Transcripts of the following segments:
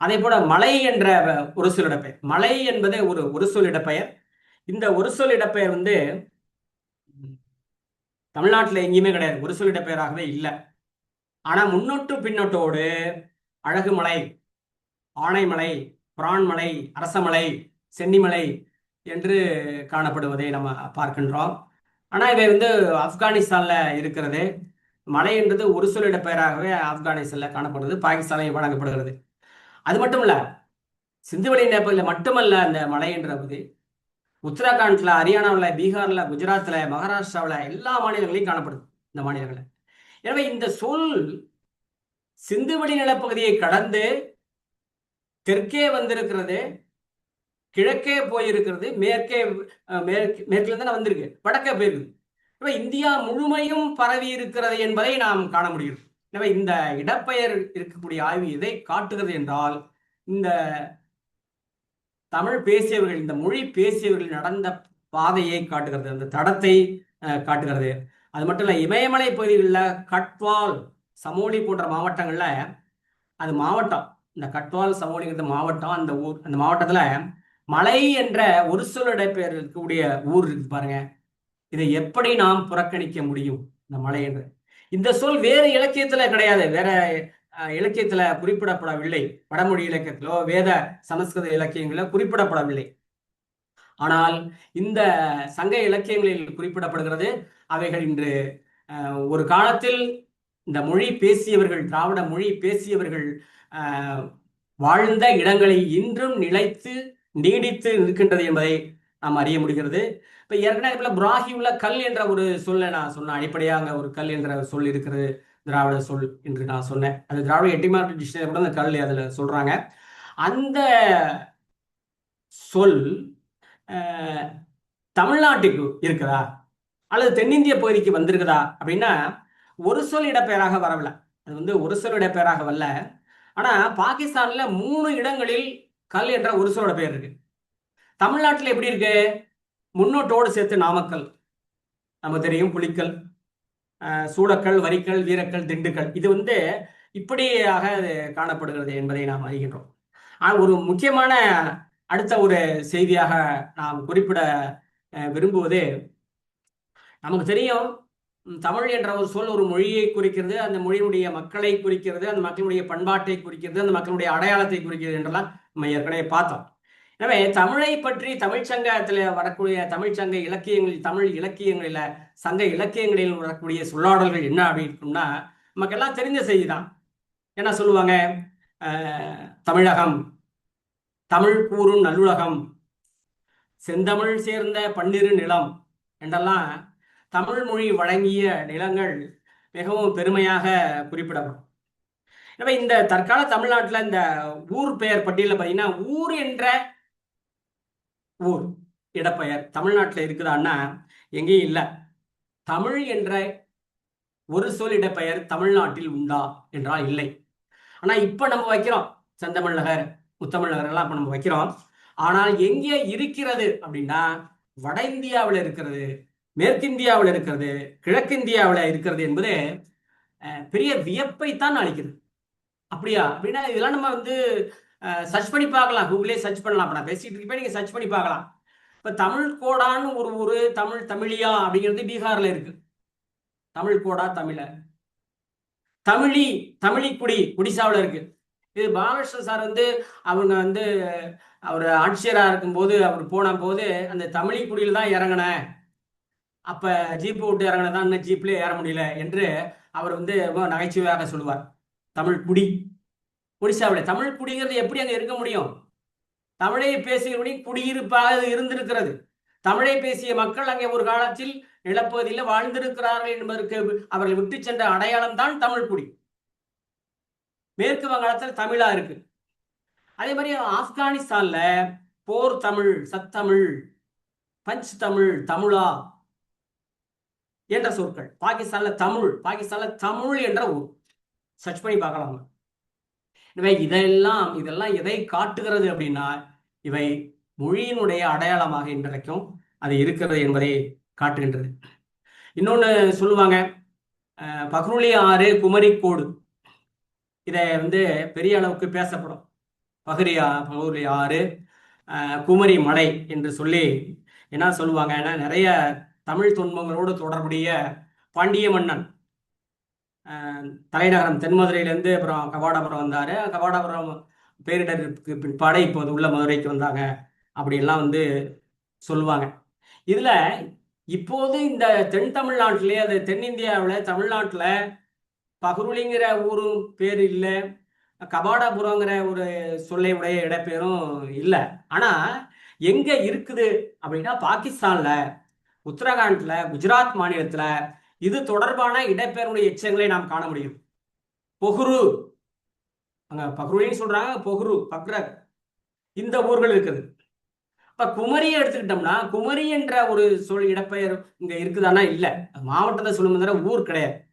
அதே போல மலை என்ற ஒரு சொல் மலை என்பது ஒரு ஒரு சொல் இந்த ஒரு சொல் இடப்பெயர் வந்து தமிழ்நாட்டில் எங்கேயுமே கிடையாது. ஒரு சொல் இடப்பெயராகவே இல்லை. ஆனா முன்னொட்டு பின்னொட்டோடு அழகுமலை ஆனைமலை பிரான்மலை அரசமலை சென்னிமலை என்று காணப்படுவதை நம்ம பார்க்கின்றோம். ஆனா இவை வந்து ஆப்கானிஸ்தான்ல இருக்கிறது. மலை என்றது ஒரு சொல்லிட பெயராகவே ஆப்கானிஸ்தான்ல காணப்படுது. பாகிஸ்தானில் வழங்கப்படுகிறது. அது மட்டும் இல்ல சிந்துவெளி நேபாளில் மட்டுமல்ல அந்த மலை பகுதி உத்தரகாண்ட்ல ஹரியானாவில் பீகார்ல குஜராத்ல மகாராஷ்டிராவில் எல்லா மாநிலங்களையும் காணப்படுது இந்த மாநிலங்களில். எனவே இந்த சொல் சிந்துவெளி நிலப்பகுதியை கடந்து தெற்கே வந்திருக்கிறது கிழக்கே போயிருக்கிறது மேற்கே மேற்கு மேற்குல தானே வந்திருக்கு வடக்கே போயிருக்குது. எனவே இந்தியா முழுமையும் பரவி இருக்கிறது என்பதை நாம் காண முடியும் எனவே இந்த இடப்பெயர் இருக்கக்கூடிய ஆய்வு எதை காட்டுகிறது என்றால் இந்த தமிழ் பேசியவர்கள் இந்த மொழி பேசியவர்கள் நடந்த பாதையை காட்டுகிறது அந்த தடத்தை காட்டுகிறது. அது மட்டும் இல்லை இமயமலை பகுதிகளில் கட்வால் சமோலி போன்ற மாவட்டங்கள்ல அது மாவட்டம். இந்த கட்வால் சமோலிங்கிறது மாவட்டம். அந்த ஊர் அந்த மாவட்டத்துல மலை என்ற ஒரு சொல் இடப்பெயர் இருக்கக்கூடிய ஊர் இருக்கு பாருங்க. இதை எப்படி நாம் புறக்கணிக்க முடியும் இந்த மலை என்று? இந்த சொல் வேறு இலக்கியத்துல கிடையாது. வேற இலக்கியத்துல குறிப்பிடப்படவில்லை. வடமொழி இலக்கியத்திலோ வேத சமஸ்கிருத இலக்கியங்களோ குறிப்பிடப்படவில்லை. ஆனால் இந்த சங்க இலக்கியங்களில் குறிப்பிடப்படுகிறது அவைகள் இன்று ஒரு காலத்தில் இந்த மொழி பேசியவர்கள் திராவிட மொழி பேசியவர்கள் வாழ்ந்த இடங்களை இன்றும் நிலைத்து நீடித்து நிற்கின்றது என்பதை நாம் அறிய முடிகிறது. இப்போ ஏற்கனவே பிராகி உள்ள கல் என்ற ஒரு சொல்லை நான் சொன்னேன். அடிப்படையாக ஒரு கல் என்ற சொல் இருக்கிறது. திராவிட சொல் என்று நான் சொன்னேன். அது திராவிட எட்டிமார்க் டிக்ஷனரி கூட அந்த கல் அதில் சொல்கிறாங்க அந்த சொல் தமிழ்நாட்டுக்கு இருக்குதா? அல்லது தென்னிந்திய பகுதிக்கு வந்திருக்குதா? அப்படின்னா ஒரு சொல் இடப்பெயராக வரவில்லை. அது வந்து ஒரு சொல் இடப்பெயராக வரல. ஆனால் பாகிஸ்தானில் மூணு இடங்களில் கல் என்ற ஒரு சொல்லோட பேர் இருக்குது தமிழ்நாட்டில் எப்படி இருக்கு? முன்னோட்டோடு சேர்த்து நாமக்கல். நமக்கு தெரியும் புலிக்கல் சூடக்கல் வரிக்கல் வீரக்கல் திண்டுக்கல். இது வந்து இப்படியாக காணப்படுகிறது என்பதை நாம் அறிகின்றோம். ஆனால் ஒரு முக்கியமான அடுத்த ஒரு செய்தியாக நாம் குறிப்பிட விரும்புவது நமக்கு தெரியும் தமிழ் என்ற ஒரு சொல் ஒரு மொழியை குறிக்கிறது அந்த மொழியினுடைய மக்களை குறிக்கிறது அந்த மக்களுடைய பண்பாட்டை குறிக்கிறது அந்த மக்களுடைய அடையாளத்தை குறிக்கிறது என்றெல்லாம் நம்ம ஏற்கனவே பார்த்தோம். எனவே தமிழை பற்றி தமிழ் சங்கத்தில் வரக்கூடிய தமிழ் சங்க இலக்கியங்களில் தமிழ் இலக்கியங்களில் சங்க இலக்கியங்களில் வரக்கூடிய சொல்லாடல்கள் என்ன அப்படின்னா நமக்கு எல்லாம் தெரிஞ்ச செய்தி தான் என்ன சொல்லுவாங்க? தமிழகம் தமிழ் கூறும் நல்லுலகம் செந்தமிழ் சேர்ந்த பன்னிரு நிலம் என்றெல்லாம் தமிழ் மொழி வழங்கிய நிலங்கள் மிகவும் பெருமையாக குறிப்பிடப்படும். எனவே இந்த தற்கால தமிழ்நாட்டில் இந்த ஊர் பெயர் பட்டியலில் பார்த்தீங்கன்னா ஊர் என்ற ஊர் இடப்பெயர். தமிழ்நாட்டில் இருக்குதான்னா எங்கேயும் இல்லை. தமிழ் என்ற ஒரு சொல் இடப்பெயர் தமிழ்நாட்டில் உண்டா என்றால் இல்லை. ஆனால் இப்போ நம்ம வைக்கிறோம். செந்தமிழ் முத்தமிழ்நகரெல்லாம் எல்லாம் இப்போ நம்ம வைக்கிறோம். ஆனால் எங்கே இருக்கிறது அப்படின்னா வட இந்தியாவில் இருக்கிறது மேற்கிந்தியாவில் இருக்கிறது கிழக்கிந்தியாவில் இருக்கிறது என்பது பெரிய வியப்பை தான் அளிக்குது. அப்படியா? அப்படின்னா இதெல்லாம் நம்ம வந்து சர்ச் பண்ணி பார்க்கலாம். கூகுளே சர்ச் பண்ணலாம். இப்போ நான் பேசிகிட்டு இருக்கேன் நீங்கள் சர்ச் பண்ணி பார்க்கலாம். இப்போ தமிழ் கோடான்னு ஒரு ஊர் தமிழ் தமிழியா அப்படிங்கிறது பீகாரில் இருக்கு. தமிழ் கோடா தமிழ. தமிழி தமிழிக்குடி ஒடிசாவில் இருக்கு. இது பாலகிருஷ்ணன் சார் வந்து அவங்க வந்து அவர் ஆட்சியராக இருக்கும்போது அவர் போன போது அந்த தமிழிக்குடியில் தான் இறங்கினேன் அப்போ ஜீப்பு விட்டு இறங்கினதான் இன்னும் ஜீப்லேயே ஏற முடியல என்று அவர் வந்து நகைச்சுவையாக சொல்லுவார். தமிழ் குடி. ஒடிசாவில் தமிழ் குடிங்கிறது எப்படி அங்கே இருக்க முடியும்? தமிழை பேசுகிறபடி குடியிருப்பாக இருந்திருக்கிறது. தமிழை பேசிய மக்கள் அங்கே ஒரு காலத்தில் நிலப்பகுதியில் வாழ்ந்திருக்கிறார்கள் என்பதற்கு அவர்கள் விட்டு சென்ற அடையாளம் தான் தமிழ் குடி. மேற்கு வங்காளத்தில் தமிழா இருக்கு. அதே மாதிரி ஆப்கானிஸ்தான்ல போர் தமிழ் சத்தமிழ் பஞ்ச் தமிழ் தமிழா என்ற சொற்கள். பாகிஸ்தான்ல தமிழ் பாகிஸ்தான்ல தமிழ் என்ற ஊர். சர்ச் பண்ணி பார்க்கலாம். எனவே இதெல்லாம் இதெல்லாம் எதை காட்டுகிறது அப்படின்னா இவை மொழியினுடைய அடையாளமாக இன்றைக்கும் அது இருக்கிறது என்பதை காட்டுகின்றது. இன்னொன்று சொல்லுவாங்க பக்ருளி ஆறு குமரிக்கோடு. இதை வந்து பெரிய அளவுக்கு பேசப்படும். பகுரியா பகுரி ஆறு குமரி மலை என்று சொல்லி என்ன சொல்லுவாங்க ஏன்னா நிறைய தமிழ் துன்பங்களோடு தொடர்புடைய பாண்டிய மன்னன். தலைநகரம் தென்மதுரையிலேருந்து அப்புறம் கவாடாபுரம் வந்தார். கவாடாபுரம் பேரிடருக்கு பிற்பாடே இப்போது உள்ள மதுரைக்கு வந்தாங்க அப்படியெல்லாம் வந்து சொல்லுவாங்க. இதில் இப்போது இந்த தென் தமிழ்நாட்டிலே அது தென்னிந்தியாவில் தமிழ்நாட்டில் பகுருளிங்கிற ஊரும் பேர் இல்லை. கபாடாபுரங்கிற ஒரு சொல்லை உடைய இடப்பேரும் இல்லை. ஆனால் எங்கே இருக்குது அப்படின்னா பாகிஸ்தானில் உத்தரகாண்டில் குஜராத் மாநிலத்தில் இது தொடர்பான இடப்பெயருடைய எச்சங்களை நாம் காண முடியும். பொகுரு. அங்க பக்ருலின்னு சொல்றாங்க பொகுரு பக்ரக் இந்த ஊர்கள் இருக்குது. இப்ப குமரியை எடுத்துக்கிட்டோம்னா குமரி என்ற ஒரு சொல் இடப்பெயர் இங்க இருக்குதானா இல்ல. மாவட்டத்தை சொல்லும் ஊர் கிடையாது.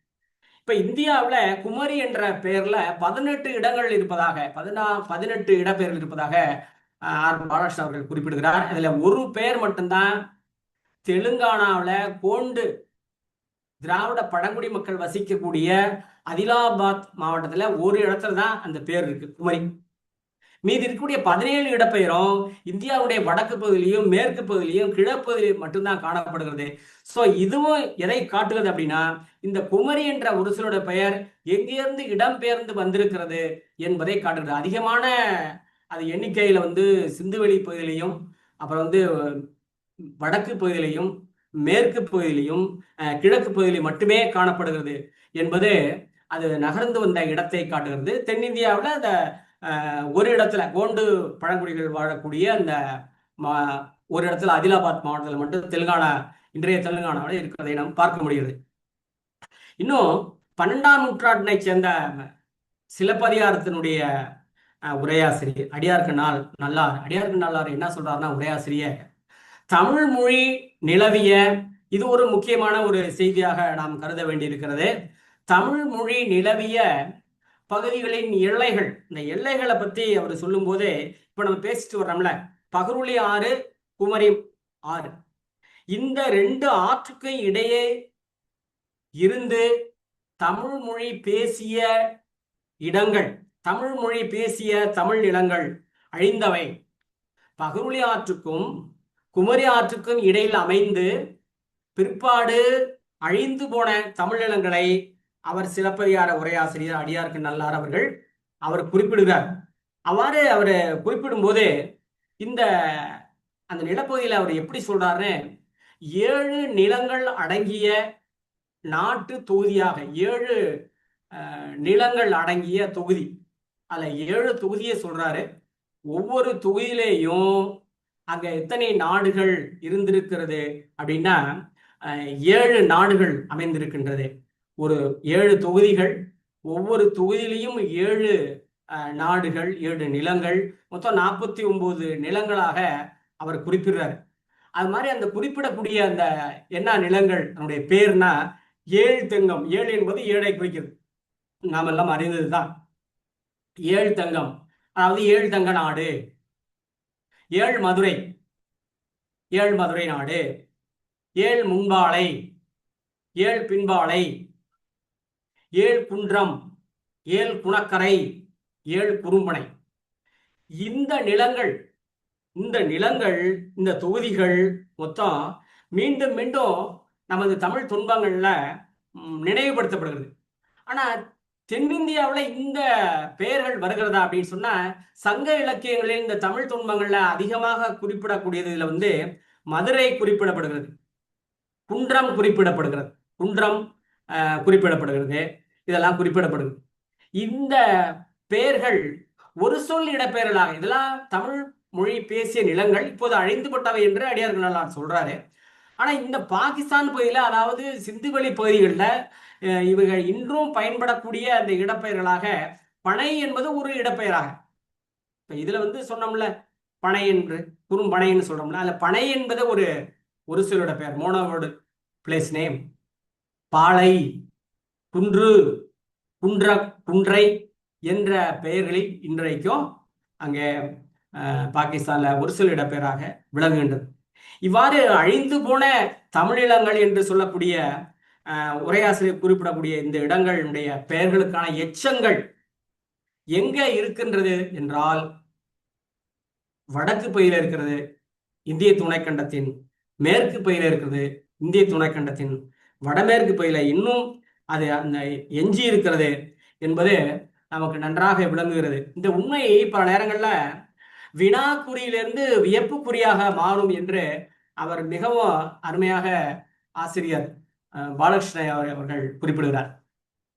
இப்ப இந்தியாவில் குமரி என்ற பெயர்ல பதினெட்டு இடங்கள் இருப்பதாக பதினா பதினெட்டு இடப்பெயர்கள் இருப்பதாக ஆர். பாலகிருஷ்ணன் அவர்கள் குறிப்பிடுகிறார். இதுல ஒரு பெயர் மட்டும்தான். தெலுங்கானாவில் கோண்டு திராவிட பழங்குடி மக்கள் வசிக்கக்கூடிய அதிலாபாத் மாவட்டத்தில் ஒரு இடத்துல தான் அந்த பேர் இருக்கு குமரி. மீதி இருக்கக்கூடிய பதினேழு இடப்பெயரும் இந்தியாவுடைய வடக்கு பகுதியிலையும் மேற்கு பகுதியிலையும் கிழப்பகுதியிலும் மட்டும்தான் காணப்படுகிறது. ஸோ இதுவும் எதை காட்டுகிறது அப்படின்னா இந்த குமரி என்ற ஒரு சிலோட பெயர் எங்கேருந்து இடம்பெயர்ந்து வந்திருக்கிறது என்பதை காட்டுகிறது. அதிகமான அது எண்ணிக்கையில் வந்து சிந்துவெளி பகுதியிலையும் அப்புறம் வந்து வடக்கு பகுதியிலையும் மேற்கு பகுதியிலையும் கிழக்கு பகுதியிலும் மட்டுமே காணப்படுகிறது என்பது அது நகர்ந்து வந்த இடத்தை காட்டுகிறது. தென்னிந்தியாவில் அந்த ஒரு இடத்துல கோண்டு பழங்குடிகள் வாழக்கூடிய அந்த ஒரு இடத்துல அதிலாபாத் மாவட்டத்தில் மட்டும் தெலுங்கானா இன்றைய தெலுங்கானாவில் இருக்கிறதை நாம் பார்க்க முடிகிறது. இன்னும் பன்னெண்டாம் நூற்றாண்டினை சேர்ந்த சிலப்பதிகாரத்தினுடைய உரையாசிரியர் அடியார்க்கு நாள் நல்லார் அடியார்க்கு நல்லார் என்ன சொல்றாருன்னா உரையாசிரியர் தமிழ் மொழி நிலவிய இது ஒரு முக்கியமான ஒரு செய்தியாக நாம் கருத வேண்டியிருக்கிறது. தமிழ் மொழி நிலவிய பகுதிகளின் எல்லைகள் இந்த எல்லைகளை பத்தி அவர் சொல்லும்போது இப்போ இப்ப நம்ம பேசிட்டு வர்றோம்ல. பகருளி ஆறு குமரி ஆறு. இந்த ரெண்டு ஆற்றுக்கு இடையே இருந்து தமிழ் மொழி பேசிய இடங்கள் தமிழ் மொழி பேசிய தமிழ் நிலங்கள் அழிந்தவை. பகருளி ஆற்றுக்கும் குமரி ஆற்றுக்கும் இடையில் அமைந்து பிற்பாடு அழிந்து போன தமிழினங்களை அவர் சிலப்பதிகார உரையாசிரியர் அடியாருக்கு நல்லார் அவர்கள் அவர் குறிப்பிடுகிறார். அவ்வாறு அவர் குறிப்பிடும்போது இந்த அந்த நிலப்பகுதியில் அவர் எப்படி சொல்றாருன்னு ஏழு நிலங்கள் அடங்கிய நாட்டு தொகுதியாக ஏழு நிலங்கள் அடங்கிய தொகுதி. அதில் ஏழு தொகுதியை சொல்றாரு. ஒவ்வொரு தொகுதியிலேயும் அங்க எத்தனை நாடுகள் இருந்திருக்கிறது அப்படின்னா ஏழு நாடுகள் அமைந்திருக்கின்றது. ஒரு ஏழு தொகுதிகள் ஒவ்வொரு தொகுதியிலையும் ஏழு நாடுகள் ஏழு நிலங்கள் மொத்தம் நாற்பத்தி ஒன்பது நிலங்களாக அவர் குறிப்பிடுறார். அது மாதிரி அந்த குறிப்பிடக்கூடிய அந்த என்ன நிலங்கள் அதனுடைய பேர்னா ஏழு தங்கம். ஏழு என்பது ஏழை குறிக்கிறது. நாம் எல்லாம் அறிந்தது தான் ஏழு தங்கம். அதாவது ஏழு தங்க நாடு. ஏழு மதுரை. ஏழு மதுரை நாடு. ஏழ் முன்பாலை ஏழ் பின்பாலை ஏழ் குன்றம். ஏழ் குணக்கரை. ஏழ் குறும்பனை. இந்த நிலங்கள் இந்த நிலங்கள் இந்த தொகுதிகள் மொத்தம் மீண்டும் மீண்டும் நமது தமிழ் துன்பங்கள்ல நினைவுபடுத்தப்படுகிறது. ஆனால் தென்னிந்தியாவில் இந்த பெயர்கள் வருகிறதா அப்படின்னு சொன்னா சங்க இலக்கியங்களில் இந்த தமிழ் துன்பங்கள்ல அதிகமாக குறிப்பிடக்கூடியது இதுல வந்து மதுரை குறிப்பிடப்படுகிறது. குன்றம் குறிப்பிடப்படுகிறது. குன்றம் குறிப்பிடப்படுகிறது. இதெல்லாம் குறிப்பிடப்படுகிறது. இந்த பெயர்கள் ஒரு சொல் இடப்பெயர்களாக இதெல்லாம் தமிழ் மொழி பேசிய நிலங்கள் இப்போது அழிந்துபட்டவை என்று அடியார்கள் நல்லா சொல்றாரு. ஆனா இந்த பாகிஸ்தான் பகுதியில் அதாவது சிந்துவெளி பகுதிகளில் இவர்கள் இன்றும் பயன்படக்கூடிய அந்த இடப்பெயர்களாக பனை என்பது ஒரு இடப்பெயராக. இப்ப இதுல வந்து சொன்னோம்ல பனை என்று குறும்பனைன்னு சொல்றோம்ல அதுல பனை என்பது ஒரு ஒரு சிலோட பெயர் மோனோவோடு பிளேஸ் நேம் பாலை குன்று குன்ற குன்றை என்ற பெயர்களில் இன்றைக்கும் அங்கே பாகிஸ்தானில் ஒரு சில இடப்பெயராக விளங்குகின்றது. இவ்வாறு அழிந்து போன தமிழிலங்கள் என்று சொல்லக்கூடிய உரையாசிரியர் குறிப்பிடக்கூடிய இந்த இடங்களுடைய பெயர்களுக்கான எச்சங்கள் எங்க இருக்கின்றது என்றால் வடக்கு பகுதியில் இருக்கிறது இந்திய துணைக்கண்டத்தின் மேற்கு பகுதியில் இருக்கிறது இந்திய துணைக்கண்டத்தின் வடமேற்கு பகுதியில் இன்னும் அது அந்த எஞ்சி இருக்கிறது என்பது நமக்கு நன்றாக விளங்குகிறது. இந்த உண்மை பல நேரங்களில் வினாக்குறியிலிருந்து வியப்புக்குறியாக மாறும் என்று அவர் மிகவும் அருமையாக ஆசிரியர் பாலகிருஷ்ண அவர்- அவர்கள் குறிப்பிடுகிறார்.